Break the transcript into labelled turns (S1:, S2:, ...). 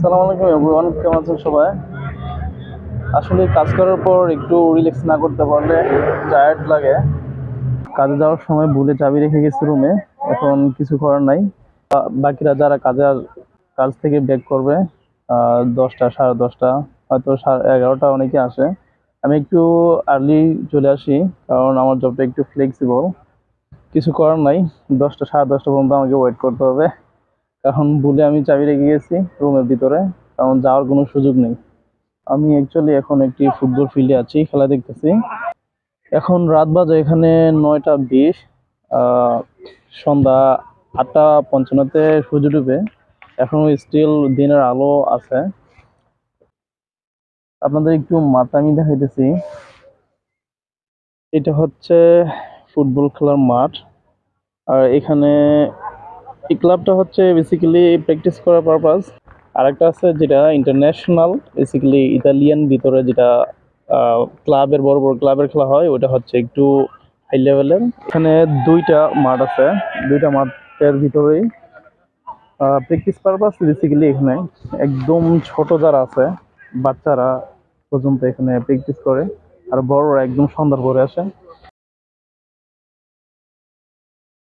S1: আসসালামু আলাইকুম এভরিওয়ান কেমন আছেন সবাই? আসলে কাজ করার পর একটু রিল্যাক্স না করতে পারলে টায়ার্ড লাগে। কাজে যাওয়ার সময় ভুলে চাবি রেখে গেছি রুমে এখন কিছু করার নাই। বাকিরা যারা কাজে কাজ থেকে ব্যাক করবে দশটা, সাড়ে দশটা, হয়তো সাড়ে এগারোটা অনেকে আসে। আমি একটু আর্লি চলে আসি, কারণ আমার জবটা একটু ফ্লেক্সিবল কিছু করার নাই, দশটা, সাড়ে দশটা পর্যন্ত আমাকে ওয়েট করতে হবে। এখন ভুলে আমি চাবি রেখে গেছি রুমের ভিতরে, কারণ যাওয়ার কোনো সুযোগ নেই। আমি অ্যাকচুয়ালি এখন একটি ফুটবল ফিল্ডে আছি, খেলা দেখতেছি। এখন রাত বাজে এখানে নয়টা বিশ সন্ধ্যা আটটা পঞ্চান্নতে সূর্য ডুবে, এখনও স্টিল দিনের আলো আছে। আপনাদের একটু মাঠটা আমি দেখাইতেছি। এটা হচ্ছে ফুটবল খেলার মাঠ, আর এখানে এই ক্লাবটা হচ্ছে বেসিক্যালি প্র্যাকটিস করার পারপাস আর একটা আছে যেটা ইন্টারন্যাশনাল বেসিক্যালি ইতালিয়ান ভিতরে যেটা ক্লাবের বড় বড় ক্লাবের খেলা হয়, ওটা হচ্ছে একটু হাই লেভেলের এখানে দুইটা মাঠ আছে, দুইটা মাঠের ভিতরেই। প্র্যাকটিস পারপাস বেসিক্যালি এখানে একদম ছোট যারা আছে, বাচ্চারা পর্যন্ত এখানে প্র্যাকটিস করে, আর বড়রা একদম সন্ধ্যার পরে আসে।